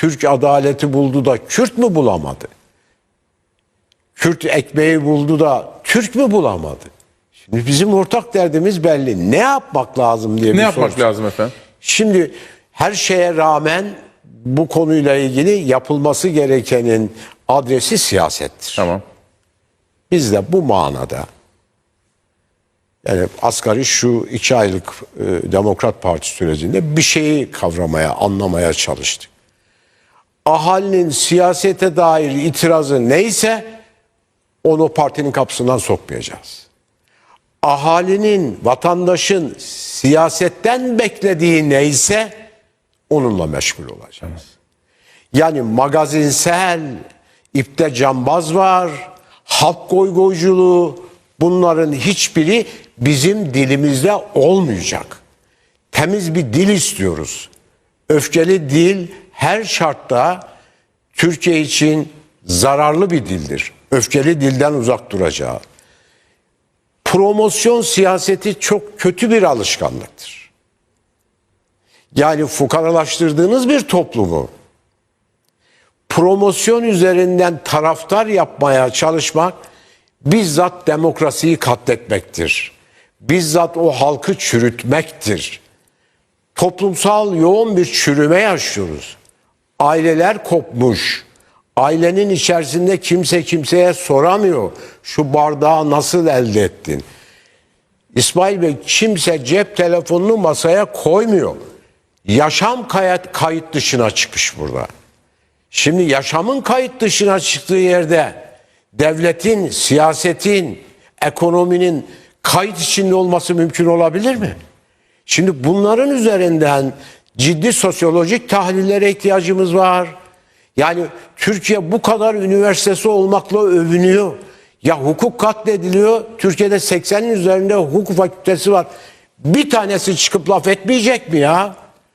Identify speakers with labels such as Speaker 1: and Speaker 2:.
Speaker 1: Türk adaleti buldu da Kürt mü bulamadı? Kürt ekmeği buldu da Türk mü bulamadı? Şimdi bizim ortak derdimiz belli. Ne yapmak lazım diye
Speaker 2: Ne
Speaker 1: bir
Speaker 2: yapmak
Speaker 1: soru.
Speaker 2: lazım efendim?
Speaker 1: Şimdi her şeye rağmen bu konuyla ilgili yapılması gerekenin adresi siyasettir.
Speaker 2: Tamam.
Speaker 1: Biz de bu manada yani asgari şu iki aylık e, Demokrat Parti sürecinde bir şeyi kavramaya, anlamaya çalıştık. Ahalinin siyasete dair itirazı neyse onu partinin kapısından sokmayacağız. Ahalinin, vatandaşın siyasetten beklediği neyse onunla meşgul olacağız. Yani magazinsel, ipte cambaz var, halk goygoyculuğu bunların hiçbiri bizim dilimizde olmayacak. Temiz bir dil istiyoruz. Öfkeli dil her şartta Türkiye için zararlı bir dildir. Öfkeli dilden uzak duracağı. Promosyon siyaseti çok kötü bir alışkanlıktır. Yani fukaralaştırdığınız bir toplumu promosyon üzerinden taraftar yapmaya çalışmak bizzat demokrasiyi katletmektir. Bizzat o halkı çürütmektir. Toplumsal yoğun bir çürüme yaşıyoruz. Aileler kopmuş. Ailenin içerisinde kimse kimseye soramıyor. Şu bardağı nasıl elde ettin? İsmail Bey kimse cep telefonunu masaya koymuyor. Yaşam kayıt, kayıt dışına çıkmış burada. Şimdi yaşamın kayıt dışına çıktığı yerde devletin, siyasetin, ekonominin kayıt içinde olması mümkün olabilir mi? Şimdi bunların üzerinden ciddi sosyolojik tahlillere ihtiyacımız var. Yani Türkiye bu kadar üniversitesi olmakla övünüyor. Ya hukuk katlediliyor. Türkiye'de 80'in üzerinde hukuk fakültesi var. Bir tanesi çıkıp laf etmeyecek mi ya?